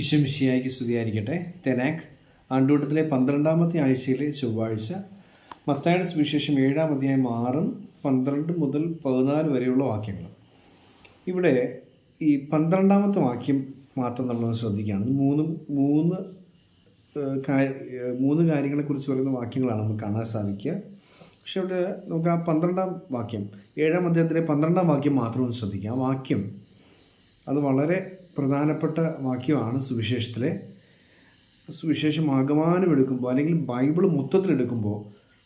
ഈശ്വമിഷിയായിക്ക് സ്തുതിയായിരിക്കട്ടെ. തെനാക് ആണ്ടൂട്ടത്തിലെ പന്ത്രണ്ടാമത്തെ ആഴ്ചയിലെ ചൊവ്വാഴ്ച മത്തായുടെ സുവിശേഷം ഏഴാം അധ്യായം ആറും പന്ത്രണ്ട് മുതൽ പതിനാല് വരെയുള്ള വാക്യങ്ങൾ. ഇവിടെ ഈ പന്ത്രണ്ടാമത്തെ വാക്യം മാത്രം നമ്മൾ ശ്രദ്ധിക്കുകയാണ്. മൂന്ന് മൂന്നും മൂന്ന് കാര്യങ്ങളെക്കുറിച്ച് പറയുന്ന വാക്യങ്ങളാണ് നമുക്ക് കാണാൻ സാധിക്കുക. പക്ഷെ ഇവിടെ നമുക്ക് ആ പന്ത്രണ്ടാം വാക്യം ഏഴാം അധ്യായത്തിലെ പന്ത്രണ്ടാം വാക്യം മാത്രം ഒന്ന് ശ്രദ്ധിക്കുക ആ വാക്യം അത് വളരെ പ്രധാനപ്പെട്ട വാക്യമാണ് സുവിശേഷത്തിലെ. സുവിശേഷം ആഗമാനം എടുക്കുമ്പോൾ അല്ലെങ്കിൽ ബൈബിൾ മൊത്തത്തിൽ എടുക്കുമ്പോൾ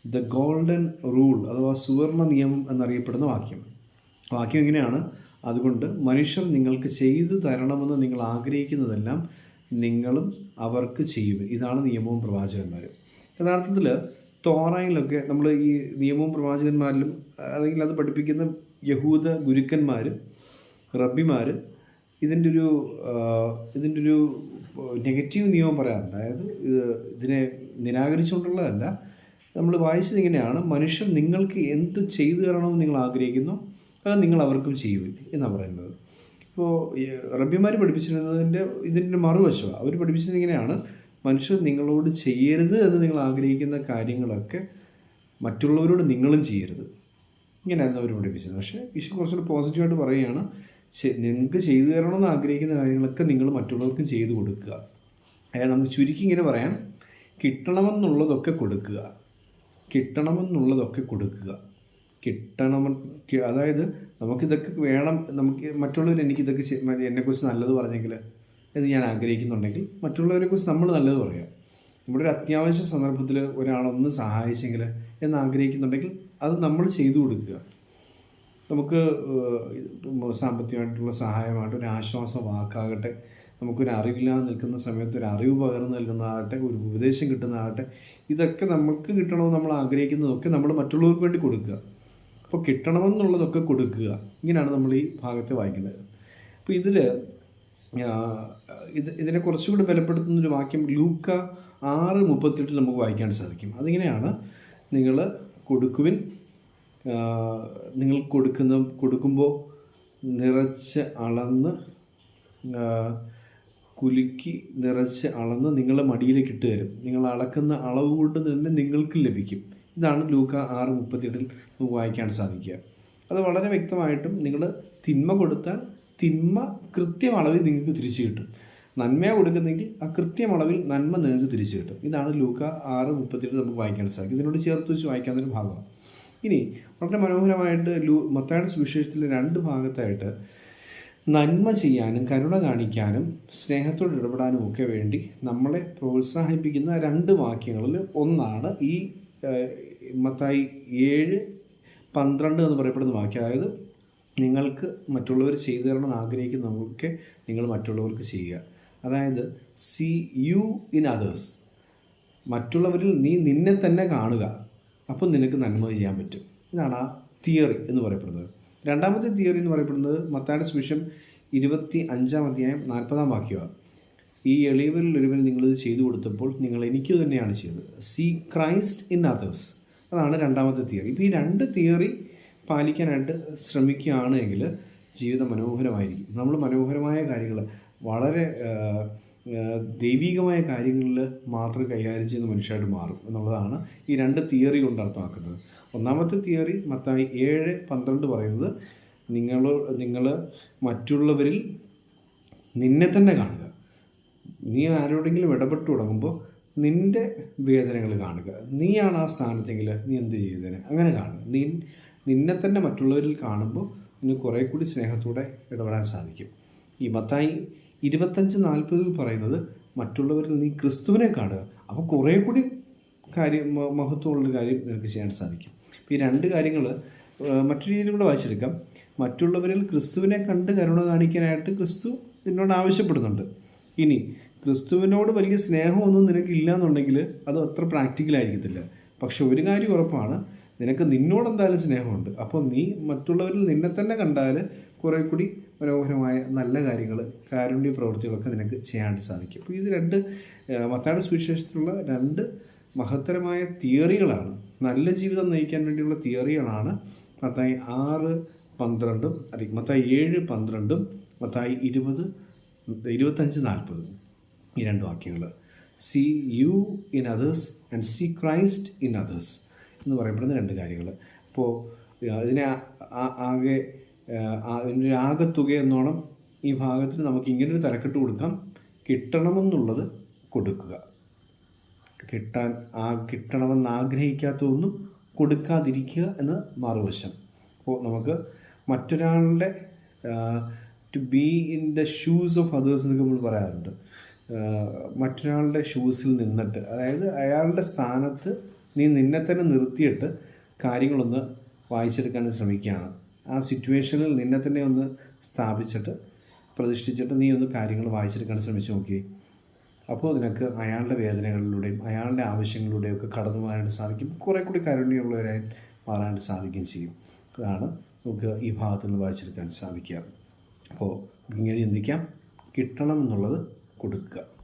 ദ ഗോൾഡൻ റൂൾ അഥവാ സുവർണ നിയമം എന്നറിയപ്പെടുന്ന വാക്യം. വാക്യം ഇങ്ങനെയാണ്. അതുകൊണ്ട് മനുഷ്യർ നിങ്ങൾക്ക് ചെയ്തു തരണമെന്ന് നിങ്ങൾ ആഗ്രഹിക്കുന്നതെല്ലാം നിങ്ങളും അവർക്ക് ചെയ്യുക ഇതാണ് നിയമവും പ്രവാചകന്മാരും. യഥാർത്ഥത്തിൽ തോറയിലൊക്കെ നമ്മൾ ഈ നിയമവും പ്രവാചകന്മാരിലും അല്ലെങ്കിൽ അത് പഠിപ്പിക്കുന്ന യഹൂദ ഗുരുക്കന്മാർ റബ്ബിമാർ ഇതിന്റെ ഒരു ഇതിന്റെ ഒരു നെഗറ്റീവ് നിയമം പറയാറുണ്ട്. അതായത് ഇത് ഇതിനെ നിരാകരിച്ചുകൊണ്ടുള്ളതല്ല. നമ്മൾ വായിച്ചത് ഇങ്ങനെയാണ്. മനുഷ്യൻ നിങ്ങൾക്ക് എന്ത് ചെയ്തു തരണമെന്ന് നിങ്ങൾ ആഗ്രഹിക്കുന്നു അത് നിങ്ങൾ അവർക്കും ചെയ്യുവിൻ എന്നാണ് പറയുന്നത്. ഇപ്പോൾ റബ്ബിമാർ പഠിപ്പിച്ചിരുന്നതിന്റെ ഇതിന്റെ മറുവശമാണ് അവർ പഠിപ്പിച്ചത് ഇങ്ങനെയാണ്. മനുഷ്യർ നിങ്ങളോട് ചെയ്യരുത് എന്ന് നിങ്ങൾ ആഗ്രഹിക്കുന്ന കാര്യങ്ങളൊക്കെ മറ്റുള്ളവരോട് നിങ്ങളും ചെയ്യരുത്. ഇങ്ങനെയായിരുന്നു അവർ പഠിപ്പിച്ചത്. പക്ഷേ വിഷു കുറച്ചുകൂടി പോസിറ്റീവായിട്ട് പറയുകയാണ്. നിങ്ങൾക്ക് ചെയ്തു തരണമെന്ന് ആഗ്രഹിക്കുന്ന കാര്യങ്ങളൊക്കെ നിങ്ങൾ മറ്റുള്ളവർക്കും ചെയ്തു കൊടുക്കുക. അതായത് നമുക്ക് ചുരുക്കി ഇങ്ങനെ പറയാം. കിട്ടണമെന്നുള്ളതൊക്കെ കൊടുക്കുക. കിട്ടണമെന്നുള്ളതൊക്കെ കൊടുക്കുക. കിട്ടണമെന്ന് കി- അതായത് നമുക്കിതൊക്കെ വേണം നമുക്ക് മറ്റുള്ളവർ എനിക്കിതൊക്കെ എന്നെക്കുറിച്ച് നല്ലത് പറഞ്ഞെങ്കിൽ എന്ന് ഞാൻ ആഗ്രഹിക്കുന്നുണ്ടെങ്കിൽ മറ്റുള്ളവരെക്കുറിച്ച് നമ്മൾ നല്ലത് പറയാം. നമ്മുടെ ഒരു അത്യാവശ്യ സന്ദർഭത്തിൽ ഒരാളൊന്ന് സഹായിച്ചെങ്കിൽ എന്ന് ആഗ്രഹിക്കുന്നുണ്ടെങ്കിൽ അത് നമ്മൾ ചെയ്തു കൊടുക്കുക. നമുക്ക് സാമ്പത്തികമായിട്ടുള്ള സഹായമായിട്ട് ഒരു ആശ്വാസ വാക്കാകട്ടെ നമുക്കൊരു അറിവില്ലാതെ നിൽക്കുന്ന സമയത്ത് ഒരു അറിവ് പകർന്നു നൽകുന്നതാകട്ടെ ഒരു ഉപദേശം കിട്ടുന്നതാകട്ടെ ഇതൊക്കെ നമുക്ക് കിട്ടണമെന്ന് നമ്മൾ ആഗ്രഹിക്കുന്നതൊക്കെ നമ്മൾ മറ്റുള്ളവർക്ക് വേണ്ടി കൊടുക്കുക. അപ്പോൾ കിട്ടണമെന്നുള്ളതൊക്കെ കൊടുക്കുക. ഇങ്ങനെയാണ് നമ്മൾ ഈ ഭാഗത്തെ വായിക്കുന്നത് അപ്പോൾ ഇതിൽ ഇത് ഇതിനെ കുറച്ചുകൂടി ബലപ്പെടുത്തുന്ന ഒരു വാക്യം ലൂക്ക ആറ് മുപ്പത്തെട്ടിൽ നമുക്ക് വായിക്കാൻ സാധിക്കും. അതിങ്ങനെയാണ് നിങ്ങൾ കൊടുക്കുവിൻ നിങ്ങൾ കൊടുക്കുന്ന കൊടുക്കുമ്പോൾ നിറച്ച് അളന്ന് കുലുക്കി നിറച്ച് അളന്ന് നിങ്ങളെ മടിയിലേക്ക് ഇട്ട് തരും. നിങ്ങൾ അളക്കുന്ന അളവ് കൊണ്ട് തന്നെ നിങ്ങൾക്ക് ലഭിക്കും. ഇതാണ് ലൂക്ക ആറ് മുപ്പത്തിയെട്ടിൽ നമുക്ക് വായിക്കാൻ സാധിക്കുക. അത് വളരെ വ്യക്തമായിട്ടും നിങ്ങൾ തിന്മ കൊടുത്താൽ തിന്മ കൃത്യം അളവിൽ നിങ്ങൾക്ക് തിരിച്ചു കിട്ടും. നന്മ കൊടുക്കുന്നെങ്കിൽ ആ കൃത്യം അളവിൽ നന്മ നിങ്ങൾക്ക് തിരിച്ചു കിട്ടും. ഇതാണ് ലൂക്ക ആറ് മുപ്പത്തിയെട്ട് നമുക്ക് വായിക്കാൻ സാധിക്കും ഇതിനോട് ചേർത്ത് വെച്ച് വായിക്കാവുന്ന ഒരു ഭാഗമാണ്. ഇനി വളരെ മനോഹരമായിട്ട് ലൂ മത്തായുടെ സുവിശേഷത്തിലെ രണ്ട് ഭാഗത്തായിട്ട് നന്മ ചെയ്യാനും കരുണ കാണിക്കാനും സ്നേഹത്തോട് ഇടപെടാനും ഒക്കെ വേണ്ടി നമ്മളെ പ്രോത്സാഹിപ്പിക്കുന്ന രണ്ട് വാക്യങ്ങളിൽ ഒന്നാണ് ഈ മത്തായി ഏഴ് പന്ത്രണ്ട് എന്ന് പറയപ്പെടുന്ന വാക്യം. അതായത് നിങ്ങൾക്ക് മറ്റുള്ളവർ ചെയ്തു തരണമെന്ന് ആഗ്രഹിക്കുന്നതൊക്കെ നിങ്ങൾ മറ്റുള്ളവർക്ക് ചെയ്യുക. അതായത് സി യു ഇൻ അതേഴ്സ് മറ്റുള്ളവരിൽ നീ നിന്നെ തന്നെ കാണുക. അപ്പം നിനക്ക് നന്മ ചെയ്യാൻ പറ്റും. ഇതാണ് ആ തിയറി എന്ന് പറയപ്പെടുന്നത്. രണ്ടാമത്തെ തിയറി എന്ന് പറയപ്പെടുന്നത് മത്തായുടെ സുവിശേഷം ഇരുപത്തി അഞ്ചാം അധ്യായം നാൽപ്പതാം വാക്യമാണ്. ഈ എളിയവരിൽ ഒരുവൻ നിങ്ങളിത് ചെയ്തു കൊടുത്തപ്പോൾ നിങ്ങൾ എനിക്ക് തന്നെയാണ് ചെയ്തത്. സീ ക്രൈസ്റ്റ് ഇൻ അതേഴ്സ് അതാണ് രണ്ടാമത്തെ തിയറി. ഇപ്പോൾ ഈ രണ്ട് തിയറി പാലിക്കാനായിട്ട് ശ്രമിക്കുകയാണെങ്കിൽ ജീവിതം മനോഹരമായിരിക്കും. നമ്മൾ മനോഹരമായ കാര്യങ്ങൾ വളരെ ദൈവികമായ കാര്യങ്ങളിൽ മാത്രം കൈകാര്യം ചെയ്യുന്ന മനുഷ്യരായിട്ട് മാറും എന്നുള്ളതാണ് ഈ രണ്ട് തിയറി കൊണ്ട് അർത്ഥമാക്കുന്നത്. ഒന്നാമത്തെ തിയറി മത്തായി ഏഴ് പന്ത്രണ്ട് പറയുന്നത് നിങ്ങൾ നിങ്ങൾ മറ്റുള്ളവരിൽ നിന്നെ തന്നെ കാണുക. നീ ആരോടെങ്കിലും ഇടപെട്ട് തുടങ്ങുമ്പോൾ നിന്റെ വേദനകൾ കാണുക. നീയാണ് ആ സ്ഥാനത്തെങ്കിൽ നീ എന്ത് ചെയ്തതിന് അങ്ങനെ കാണുക. നീ നിന്നെ തന്നെ മറ്റുള്ളവരിൽ കാണുമ്പോൾ നിന് കുറേ കൂടി സ്നേഹത്തോടെ ഇടപെടാൻ സാധിക്കും. ഈ മത്തായി ഇരുപത്തഞ്ച് നാൽപ്പതിൽ പറയുന്നത് മറ്റുള്ളവരിൽ നീ ക്രിസ്തുവിനെ കാണുക. അപ്പോൾ കുറേ കൂടി കാര്യം മഹത്വമുള്ളൊരു കാര്യം നിനക്ക് ചെയ്യാൻ സാധിക്കും. ഈ രണ്ട് കാര്യങ്ങൾ മറ്റൊരു രീതിയിൽ കൂടെ വായിച്ചെടുക്കാം. മറ്റുള്ളവരിൽ ക്രിസ്തുവിനെ കണ്ട് കരുണ കാണിക്കാനായിട്ട് ക്രിസ്തു നിന്നോട് ആവശ്യപ്പെടുന്നുണ്ട്. ഇനി ക്രിസ്തുവിനോട് വലിയ സ്നേഹമൊന്നും നിനക്കില്ല എന്നുണ്ടെങ്കിൽ അത് അത്ര പ്രാക്ടിക്കൽ ആയിരിക്കത്തില്ല. പക്ഷെ ഒരു കാര്യം ഉറപ്പാണ് നിനക്ക് നിന്നോട് എന്തായാലും സ്നേഹമുണ്ട്. അപ്പോൾ നീ മറ്റുള്ളവരിൽ നിന്നെ തന്നെ കണ്ടാൽ കുറേ കൂടി മനോഹരമായ നല്ല കാര്യങ്ങൾ കാരുണ്യ പ്രവൃത്തികളൊക്കെ നിനക്ക് ചെയ്യാനായിട്ട് സാധിക്കും. അപ്പോൾ ഇത് രണ്ട് മത്താട് സുവിശേഷത്തിലുള്ള രണ്ട് മഹത്തരമായ തിയറികളാണ്. നല്ല ജീവിതം നയിക്കാൻ വേണ്ടിയുള്ള തിയറികളാണ് മത്തായി ആറ് പന്ത്രണ്ടും അല്ലെങ്കിൽ മത്തായി ഏഴ് പന്ത്രണ്ടും മത്തായി ഇരുപത് ഇരുപത്തഞ്ച് നാൽപ്പത് ഈ രണ്ട് വാക്യങ്ങൾ. See you in others and see Christ in others എന്ന് പറയപ്പെടുന്ന രണ്ട് കാര്യങ്ങൾ. അപ്പോൾ ഇതിനെ ആകെ ഒരു ആകെത്തുക എന്നോണം ഈ ഭാഗത്തിൽ നമുക്ക് ഇങ്ങനൊരു തലക്കെട്ട് കൊടുക്കാം. കിട്ടണമെന്നുള്ളത് കൊടുക്കുക. കിട്ടാൻ ആ കിട്ടണമെന്ന് ആഗ്രഹിക്കാത്തതൊന്നും കൊടുക്കാതിരിക്കുക എന്ന് മറുവശം. അപ്പോൾ നമുക്ക് മറ്റൊരാളുടെ to be in the shoes of others എന്നൊക്കെ നമ്മൾ പറയാറുണ്ട്. മറ്റൊരാളുടെ ഷൂസിൽ നിന്നിട്ട് അതായത് അയാളുടെ സ്ഥാനത്ത് നീ നിന്നെ തന്നെ നിർത്തിയിട്ട് കാര്യങ്ങളൊന്ന് വായിച്ചെടുക്കാൻ ശ്രമിക്കുകയാണ്. ആ സിറ്റുവേഷനിൽ നിന്നെ തന്നെ ഒന്ന് സ്ഥാപിച്ചിട്ട് പ്രതിഷ്ഠിച്ചിട്ട് നീ ഒന്ന് കാര്യങ്ങൾ വായിച്ചെടുക്കാൻ ശ്രമിച്ചു നോക്കി. അപ്പോൾ നിനക്ക് അയാളുടെ വേദനകളിലൂടെയും അയാളുടെ ആവശ്യങ്ങളിലൂടെയും ഒക്കെ കടന്നു പോകാനായിട്ട് സാധിക്കും. കുറേ കൂടി കരുണ്യമുള്ളവരായി മാറാനായിട്ട് സാധിക്കുകയും ചെയ്യും. അതാണ് നമുക്ക് ഈ ഭാഗത്തു നിന്ന് വായിച്ചെടുക്കാൻ സാധിക്കുക. അപ്പോൾ ഇങ്ങനെ ചിന്തിക്കാം. കിട്ടണം എന്നുള്ളത് കൊടുക്കുക.